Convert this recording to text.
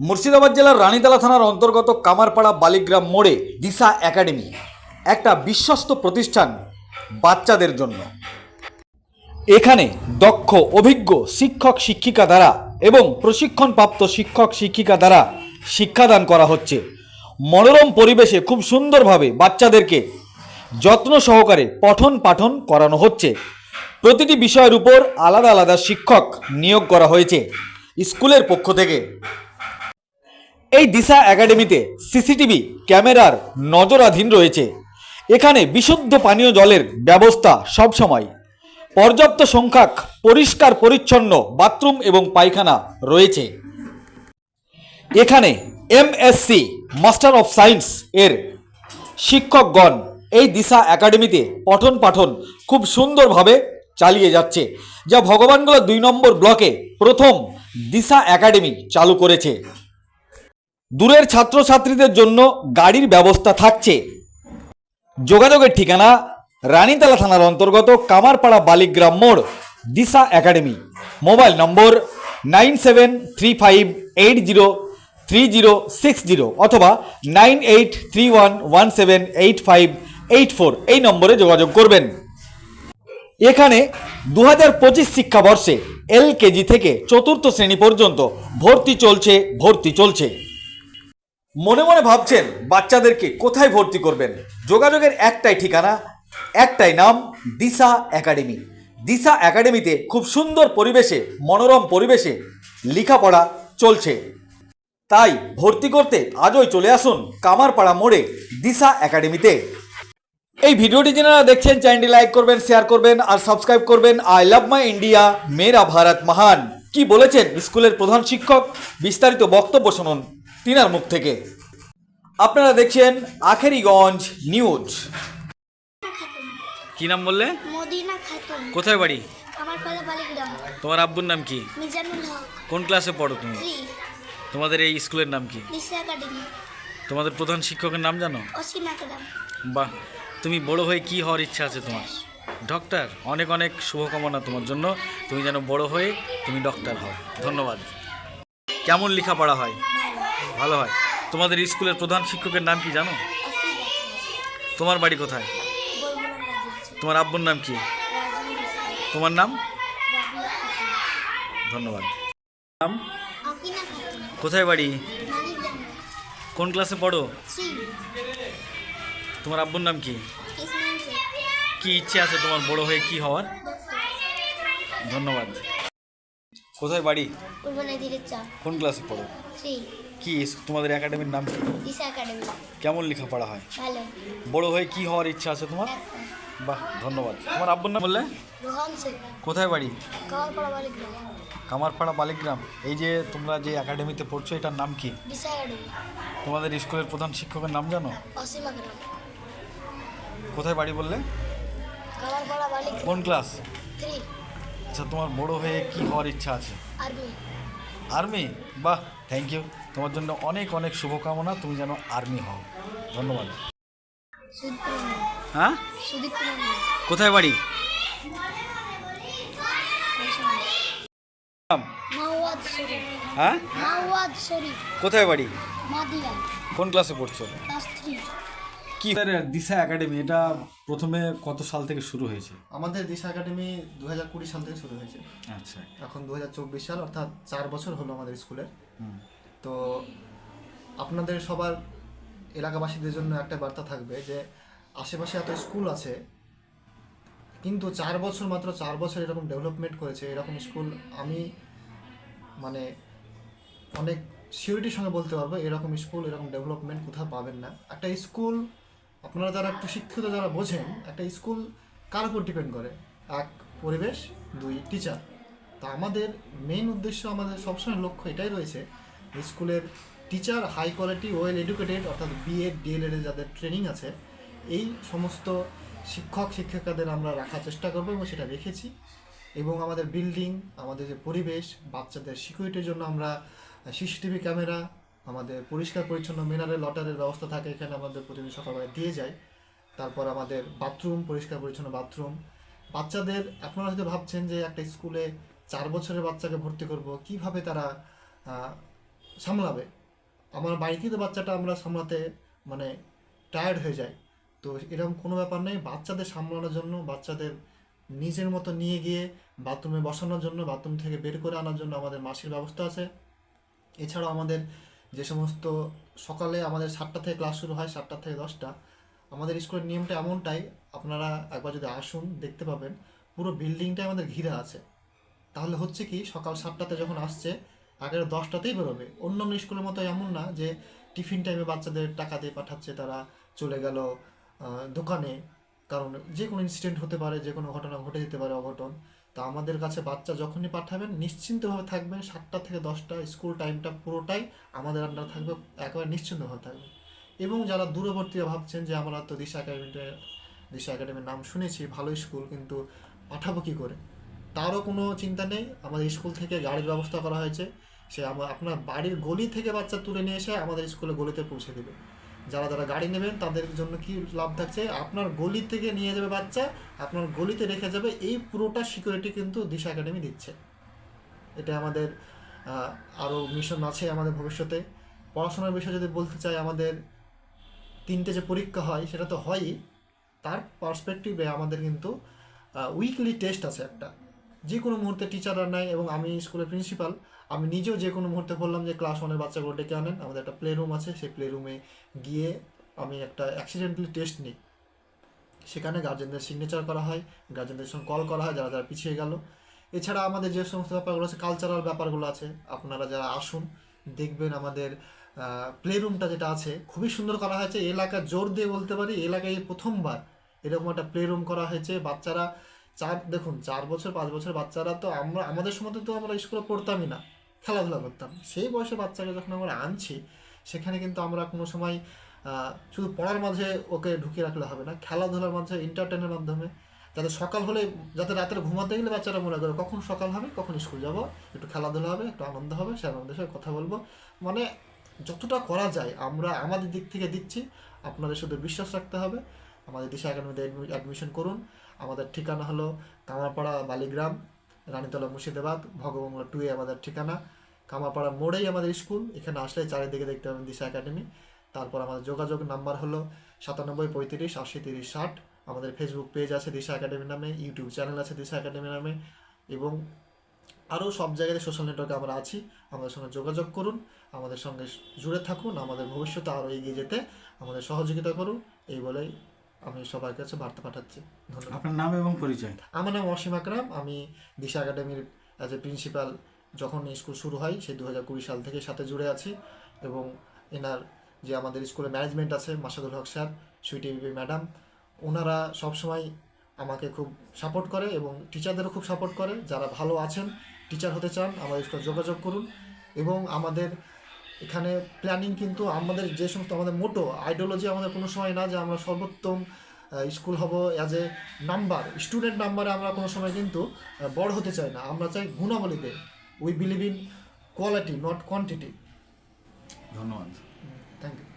মুর্শিদাবাদ জেলার রানীতলা থানার অন্তর্গত কামারপাড়া বালিগ্রাম মোড়ে দিশা একাডেমি, একটা বিশ্বস্ত প্রতিষ্ঠান বাচ্চাদের জন্য। এখানে দক্ষ, অভিজ্ঞ শিক্ষক, শিক্ষিকা দ্বারা এবং প্রশিক্ষণপ্রাপ্ত শিক্ষক, শিক্ষিকা দ্বারা শিক্ষাদান করা হচ্ছে। মনোরম পরিবেশে খুব সুন্দরভাবে বাচ্চাদেরকে যত্ন সহকারে পঠন পাঠন করানো হচ্ছে। প্রতিটি বিষয়ের উপর আলাদা আলাদা শিক্ষক নিয়োগ করা হয়েছে। স্কুলের পক্ষ থেকে এই দিশা একাডেমিতে সিসিটিভি ক্যামেরার নজরাধীন রয়েছে। এখানে বিশুদ্ধ পানীয় জলের ব্যবস্থা সবসময়। পর্যাপ্ত সংখ্যক পরিষ্কার পরিচ্ছন্ন বাথরুম এবং পায়খানা রয়েছে। এখানে এমএসসি, মাস্টার অফ সায়েন্স এর শিক্ষকগণ এই দিশা একাডেমিতে পঠন পাঠন খুব সুন্দরভাবে চালিয়ে যাচ্ছে, যা ভগবানগোলা দুই নম্বর ব্লকে প্রথম দিশা একাডেমি চালু করেছে। দূরের ছাত্রছাত্রীদের জন্য গাড়ির ব্যবস্থা থাকছে। যোগাযোগের ঠিকানা রানীতলা থানার অন্তর্গত কামারপাড়া বালিগ্রাম মোড়, Disha academy. Mobile number nine seven three five eight zero three zero six zero অথবা nine eight three one one seven eight five eight four এই নম্বরে যোগাযোগ করবেন। এখানে দু হাজার পঁচিশ শিক্ষাবর্ষে এল কেজি থেকে চতুর্থ শ্রেণি পর্যন্ত ভর্তি চলছে ভর্তি চলছে। মনে মনে ভাবছেন বাচ্চাদেরকে কোথায় ভর্তি করবেন? যোগাযোগের একটাই ঠিকানা, একটাই নাম, দিশা একাডেমি। দিশা একাডেমিতে খুব সুন্দর পরিবেশে, মনোরম পরিবেশে লেখাপড়া চলছে। তাই ভর্তি করতে আজই চলে আসুন কামারপাড়া মোড়ে দিশা একাডেমিতে। এই ভিডিওটি যারা দেখছেন, চ্যানেলটি লাইক করবেন, শেয়ার করবেন আর সাবস্ক্রাইব করবেন আই লাভ মাই ইন্ডিয়া, মেরা ভারত মহান। কি বলেছেন স্কুলের প্রধান শিক্ষক? বিস্তারিত বক্তব্য শুনুন। তিনার মুখ থেকে। আপনারা দেখছেন আখেরিগঞ্জ নিউজ। কি নাম বললে? মদিনা খাতুন। কোথায় বাড়ি? আমার পালা বালিগ্রাম। তোমার আব্বুর নাম কি? মিজানুল হক। কোন ক্লাসে পড়ো তুমি? তোমাদের এই স্কুলের নাম কি? দিশা একাডেমি। তোমাদের প্রধান শিক্ষকের নাম জানো? অসীম বাহ তুমি বড় হয়ে কি হওয়ার ইচ্ছা আছে তোমার? ডক্টর অনেক অনেক শুভকামনা তোমার জন্য। তুমি যেন বড় হয়ে তুমি ডক্টর হও। ধন্যবাদ। কেমন লেখাপড়া হয়? ভালো হয়। তোমাদের স্কুলের প্রধান শিক্ষকের নাম কি জানো? তোমার বাড়ি কোথায়? তোমার আব্বুর নাম কি? তোমার নাম? ধন্যবাদ। নাম? কোথায় বাড়ি? কোন ক্লাসে পড়ো? তোমার আব্বুর নাম কি? কি ইচ্ছে আছে তোমার বড় হয়ে কি হওয়ার? ধন্যবাদ। কোথায় বাড়ি? কোন ক্লাসে পড়ো? কি? তোমাদের একাডেমির নাম কি? একাডেমি কেমন লেখাপড়া হয়? ভালো। বড় হয়ে কি হওয়ার ইচ্ছা আছে তোমার? বাহ ধন্যবাদ। তোমার আব্বুর নাম বললে? কোথায় বাড়ি? কামারপাড়া বালিগ্রাম। এই যে তোমরা যে একাডেমিতে পড়ছো এটার নাম কি? তোমাদের স্কুলের প্রধান শিক্ষকের নাম জানো? কোথায় বাড়ি বললে? কোন ক্লাস আচ্ছা তোমার বড় হয়ে কি হওয়ার ইচ্ছা আছে? আর্মি আর্মি বাহ থ্যাংক ইউ তোমার জন্য অনেক অনেক শুভকামনা তুমি যেন আর্মি হও। ধন্যবাদ। হ্যাঁ? কোথায় বাড়ি? হ্যাঁ? কোথায় বাড়ি? কোন ক্লাসে পড়ছো? কি দিশা একাডেমি এটা প্রথমে কত সাল থেকে শুরু হয়েছে? আমাদের দিশা একাডেমি দু হাজার কুড়ি সাল থেকে শুরু হয়েছে। আচ্ছা। এখন দু হাজার চব্বিশ সাল অর্থাৎ চার বছর হলো আমাদের স্কুলের। তো আপনাদের সবার এলাকাবাসীদের জন্য একটা বার্তা থাকবে যে আশেপাশে এত স্কুল আছে কিন্তু চার বছর মাত্র চার বছর এরকম ডেভেলপমেন্ট করেছে এরকম স্কুল আমি মানে অনেক সিউরিটির সঙ্গে বলতে পারব এরকম স্কুল এরকম ডেভেলপমেন্ট কোথাও পাবেন না। একটা স্কুল আপনারা যারা একটু শিক্ষিত যারা বোঝেন, একটা স্কুল কার উপর ডিপেন্ড করে? এক, পরিবেশ, দুই টিচার তা আমাদের মেইন উদ্দেশ্য, আমাদের সবসময় লক্ষ্য এটাই রয়েছে স্কুলের teacher high quality well educated অর্থাৎ বিএড ডিএলএড যাদের ট্রেনিং আছে, এই সমস্ত শিক্ষক, শিক্ষিকাদের আমরা রাখার চেষ্টা করব এবং সেটা রেখেছি। এবং আমাদের বিল্ডিং আমাদের যে পরিবেশ, বাচ্চাদের সিকিউরিটির জন্য আমরা সিসিটিভি ক্যামেরা আমাদের পরিষ্কার পরিচ্ছন্ন মিনারেল ওয়াটারের ব্যবস্থা থাকে, এখানে আমাদের প্রতিদিন সকালবেলা দিয়ে যায়। তারপর আমাদের বাথরুম, পরিষ্কার পরিচ্ছন্ন বাথরুম। বাচ্চাদের, আপনারা হয়তো ভাবছেন যে একটা স্কুলে চার বছরের বাচ্চাকে ভর্তি করব, কীভাবে তারা সামলাবে? আমার বাড়িতেই তো বাচ্চাটা আমরা সামলাতে মানে টায়ার্ড হয়ে যায়। তো এরকম কোনো ব্যাপার নেই, বাচ্চাদের সামলানোর জন্য, বাচ্চাদের নিজের মতো নিয়ে গিয়ে বাথরুমে বসানোর জন্য, বাথরুম থেকে বের করে আনার জন্য আমাদের মাসির ব্যবস্থা আছে। এছাড়াও আমাদের যে সমস্ত সকালে আমাদের সাতটা থেকে ক্লাস শুরু হয়, সাতটা থেকে দশটা। আমাদের স্কুলের নিয়মটা এমনটাই, আপনারা একবার যদি আসুন, দেখতে পাবেন, পুরো বিল্ডিংটাই আমাদের ঘিরে আছে। তাহলে হচ্ছে কি, সকাল সাতটাতে যখন আসছে, আগের দশটাতেই বেরোবে। অন্যান্য স্কুলের মতো এমন না যে, টিফিন টাইমে বাচ্চাদের টাকা দিয়ে পাঠাচ্ছে, তারা চলে গেল দোকানে। কারণ যে কোনো ইনসিডেন্ট হতে পারে, যে কোনো ঘটনা ঘটে যেতে পারে, অঘটন। তো আমাদের কাছে বাচ্চা যখনই পাঠাবেন, নিশ্চিন্তভাবে থাকবেন সাতটা থেকে দশটা স্কুল টাইমটা পুরোটাই আমাদের আন্ডার থাকবে, একেবারে নিশ্চিন্তভাবে থাকবে। এবং যারা দূরবর্তী ভাবছেন যে আমরা তো দিশা একাডেমিতে, দিশা একাডেমির নাম শুনেছি, ভালো স্কুল কিন্তু পাঠাবো কী করে? তারও কোনো চিন্তা নেই, আমাদের স্কুল থেকে গাড়ির ব্যবস্থা করা হয়েছে। সে আপনার বাড়ির গলি থেকে বাচ্চা তুলে নিয়ে এসে আমাদের স্কুলে গলিতে পৌঁছে দেবে। যারা যারা গাড়ি নেবেন, তাদের জন্য কি লাভ থাকছে? আপনার গলি থেকে নিয়ে যাবে বাচ্চা, আপনার গলিতে রেখে যাবে, এই পুরোটা সিকিউরিটি কিন্তু দিশা একাডেমি দিচ্ছে। এটা আমাদের আরও মিশন আছে আমাদের ভবিষ্যতে। পড়াশোনার বিষয়ে যদি বলতে চাই, আমাদের তিনটে যে পরীক্ষা হয়, সেটা তো হয়ই। তার পার্সপেক্টিভে আমাদের কিন্তু উইকলি টেস্ট আছে একটা। যে কোনো মুহূর্তে টিচাররা নেয় এবং আমি স্কুলের প্রিন্সিপাল আমি নিজেও যে কোনো মুহূর্তে বললাম যে ক্লাস ওয়ানের বাচ্চাগুলো ডেকে আনেন। আমাদের একটা প্লে রুম আছে, সেই প্লে রুমে গিয়ে আমি একটা অ্যাক্সিডেন্টালি টেস্ট নিই। সেখানে গার্জেনদের সিগনেচার করা হয় গার্জেনদের সঙ্গে কল করা হয়, যারা যারা পিছিয়ে গেল। এছাড়া আমাদের যে সমস্ত ব্যাপারগুলো আছে কালচারাল ব্যাপারগুলো আছে, আপনারা যারা আসুন, দেখবেন আমাদের প্লে রুমটা যেটা আছে, খুবই সুন্দর করা হয়েছে। এলাকা জোর দিয়ে বলতে পারি, এলাকায় প্রথমবার এরকম একটা প্লে রুম করা হয়েছে। বাচ্চারা চার, দেখুন, চার বছর, পাঁচ বছর বাচ্চারা তো আমরা, আমাদের সময় তো আমরা স্কুলে পড়তামই না, খেলাধুলা করতাম। সেই বয়সে বাচ্চাকে যখন আমরা আনছি, সেখানে কিন্তু আমরা কোনো সময় শুধু পড়ার মাঝে ওকে ঢুকিয়ে রাখলে হবে না, খেলাধুলার মাঝে এন্টারটেনের মাধ্যমে, যাতে সকাল হলে, যাতে রাতের ঘুমাতে গেলে বাচ্চারা মনে করে কখন সকাল হবে, কখন স্কুল যাব, একটু খেলাধুলা হবে, একটু আনন্দ হবে স্যার আমাদের সাথে কথা বলব। মানে যতটা করা যায়, আমরা আমাদের দিক থেকে দিচ্ছি, আপনাদের শুধু বিশ্বাস রাখতে হবে, আমাদের দিশা একাডেমিতে অ্যাডমিশন করুন। আমাদের ঠিকানা হলো কামারপাড়া বালিগ্রাম, রানীতলা মুর্শিদাবাদ ভগবাংলা টুয়ে আমাদের ঠিকানা। কামারপাড়া মোড়েই আমাদের স্কুল, এখানে আসলে চারিদিকে দেখতে পাবেন দিশা একাডেমি। তারপর আমাদের যোগাযোগ নাম্বার হলো সাতানব্বই পঁয়ত্রিশ আশি তিরিশ ষাট। আমাদের ফেসবুক পেজ আছে দিশা একাডেমি নামে ইউটিউব চ্যানেল আছে দিশা একাডেমি নামে। এবং আরও সব জায়গায় সোশ্যাল নেটওয়ার্কে আমরা আছি। আমাদের সঙ্গে যোগাযোগ করুন, আমাদের সঙ্গে জুড়ে থাকুন, আমাদের ভবিষ্যতে আরও এগিয়ে যেতে। আমাদের সহযোগিতা করুন, এই বলেই আমি সবার কাছে বার্তা পাঠাচ্ছি। ধন্যবাদ। আপনার নাম এবং পরিচয়? আমার নাম অসীম আকরাম। আমি দিশা একাডেমির অ্যাজ এ প্রিন্সিপাল যখন স্কুল শুরু হয় সেই দু হাজার কুড়ি সাল থেকে সাথে জুড়ে আছি এবং এনার যে আমাদের স্কুলে ম্যানেজমেন্ট আছে মাসাদুল হক স্যার সুইটি বিবি ম্যাডাম ওনারা সবসময় আমাকে খুব সাপোর্ট করে এবং টিচারদেরও খুব সাপোর্ট করে। যারা ভালো আছেন টিচার হতে চান আমাদের স্কুলে যোগাযোগ করুন এবং আমাদের এখানে প্ল্যানিং কিন্তু আমাদের যে সমস্ত আমাদের মোটো আইডিওলজি আমাদের কোনো সময় না যে আমরা সর্বোত্তম স্কুল হব অ্যাজ এ নাম্বার স্টুডেন্ট নাম্বারে আমরা কোনো সময় কিন্তু বড় হতে চাই না। আমরা চাই গুণাবলীতে। We believe in quality not quantity ধন্যবাদ। Thank you